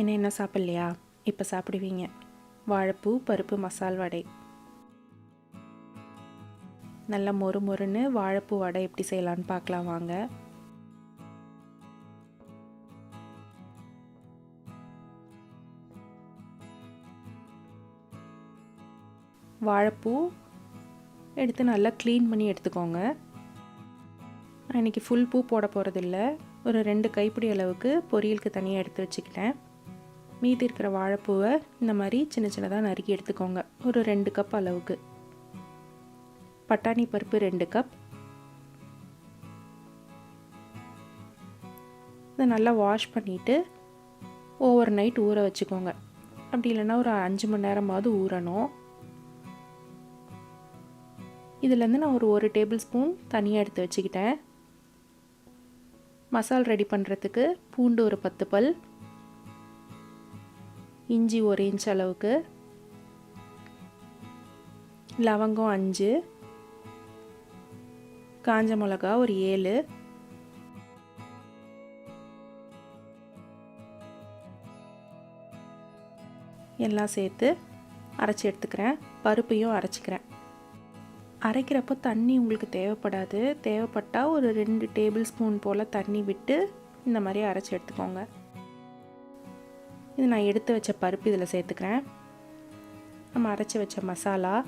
என்ன என்ன சாப்பிட்லையா? இப்போ சாப்பிடுவீங்க. வாழைப்பூ பருப்பு மசால் வடை. நல்லா மொறு மொறுன்னு வாழைப்பூ வடை எப்படி செய்யலான்னு பார்க்கலாம் வாங்க. வாழைப்பூ எடுத்து நல்லா க்ளீன் பண்ணி எடுத்துக்கோங்க. நான் இன்றைக்கி ஃபுல் பூ போட போகிறதில்ல ஒரு ரெண்டு கைப்பிடி அளவுக்கு பொரியலுக்கு தனியாக எடுத்து வச்சுக்கிட்டேன். மீதி இருக்கிற வாழைப்பூவை இந்த மாதிரி சின்ன சின்னதாக நறுக்கி எடுத்துக்கோங்க. ஒரு ரெண்டு கப் அளவுக்கு. பட்டாணி பருப்பு ரெண்டு கப் இதை நல்லா வாஷ் பண்ணிவிட்டு ஓவர் நைட் ஊற வச்சுக்கோங்க. அப்படி இல்லைன்னா ஒரு அஞ்சு மணி நேரமாவது ஊறணும். இதுலேருந்து நான் ஒரு ஒரு டேபிள் ஸ்பூன் தனியாக எடுத்து வச்சுக்கிட்டேன். மசால் ரெடி பண்ணுறதுக்கு பூண்டு ஒரு பத்து பல். இஞ்சி ஒரு இன்ச் அளவுக்கு. லவங்கம் அஞ்சு. காஞ்ச மிளகா ஒரு ஏழு. எல்லாம் சேர்த்து அரைச்சி எடுத்துக்கிறேன். பருப்பையும் அரைச்சிக்கிறேன். அரைக்கிறப்போ தண்ணி உங்களுக்கு தேவைப்படாது. தேவைப்பட்டால் ஒரு ரெண்டு டேபிள் ஸ்பூன் போல் தண்ணி விட்டு இந்த மாதிரி அரைச்சி எடுத்துக்கோங்க. இது நான் எடுத்து வச்ச பருப்பு இதில் சேர்த்துக்கிறேன். நம்ம அரைச்சி வச்ச மசாலா.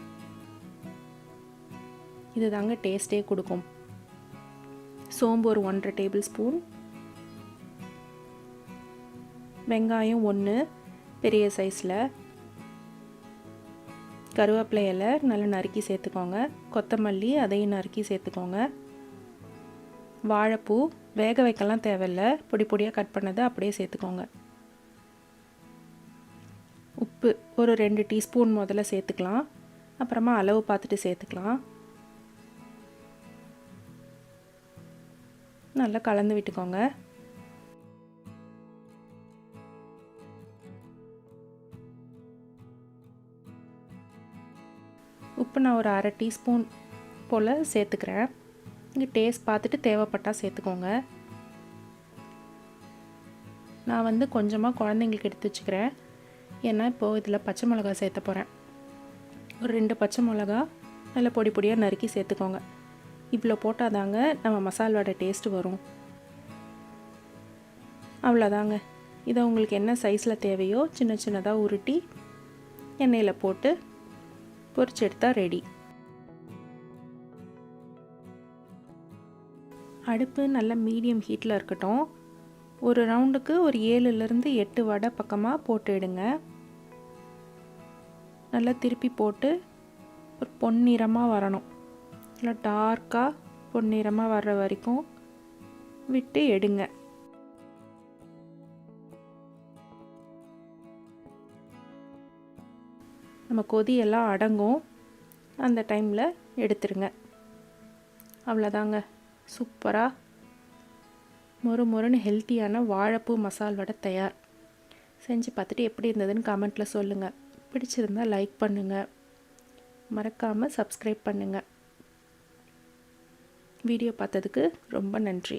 இது தாங்க டேஸ்ட்டே கொடுக்கும். சோம்பு ஒரு ஒன்றரை டேபிள் ஸ்பூன். வெங்காயம் ஒன்று பெரிய சைஸில். கருவேப்பிலை இலை நல்லா நறுக்கி சேர்த்துக்கோங்க. கொத்தமல்லி அதையும் நறுக்கி சேர்த்துக்கோங்க. வாழைப்பூ வேக வைக்கலாம் தேவையில்ல. பொடி பொடியாக கட் பண்ணதை அப்படியே சேர்த்துக்கோங்க. உப்பு ஒரு ரெண்டு டீஸ்பூன் முதல்ல சேர்த்துக்கலாம். அப்புறமா அளவு பார்த்துட்டு சேர்த்துக்கலாம். நல்லா கலந்து விட்டுக்கோங்க. உப்பு நான் ஒரு அரை டீஸ்பூன் போல் சேர்த்துக்கிறேன். இங்கே டேஸ்ட் பார்த்துட்டு தேவைப்பட்டால் சேர்த்துக்கோங்க. நான் வந்து கொஞ்சமாக குழந்தைங்களுக்கு எடுத்து வச்சுக்கிறேன். ஏன்னா இப்போது இதில் பச்சை மிளகா சேர்த்த போகிறேன் ஒரு ரெண்டு பச்சை மிளகா நல்லா பொடி பொடியாக நறுக்கி சேர்த்துக்கோங்க. இவ்வளோ போட்டால் தாங்க நம்ம மசாலோட டேஸ்ட்டு வரும். அவ்வளோதாங்க. இதை உங்களுக்கு என்ன சைஸில் தேவையோ சின்ன சின்னதாக உருட்டி எண்ணெயில் போட்டு பொரிச்சு எடுத்தால் ரெடி அடுப்பு நல்ல மீடியம் ஹீட்டில் இருக்கட்டும். ஒரு ரவுண்டுக்கு ஒரு ஏழுலேருந்து எட்டு வடை பக்கமாக போட்டுடுங்க. நல்லா திருப்பி போட்டு ஒரு பொன்னிறமாக வரணும். நல்லா டார்க்காக பொன்னிறமாக வர்ற வரைக்கும் விட்டு எடுங்க. நம்ம கொதியெல்லாம் அடங்கும். அந்த டைமில் எடுத்துருங்க அவ்வளோதாங்க சூப்பராக மொறு மொறுன்னு ஹெல்த்தியான வாழைப்பூ மசால் வடை தயார். செஞ்சு பார்த்துட்டு எப்படி இருந்ததுன்னு கமெண்ட்டில் சொல்லுங்கள் பிடிச்சிருந்தால் லைக் பண்ணுங்கள் மறக்காமல் சப்ஸ்கிரைப் பண்ணுங்கள் வீடியோ பார்த்ததுக்கு ரொம்ப நன்றி.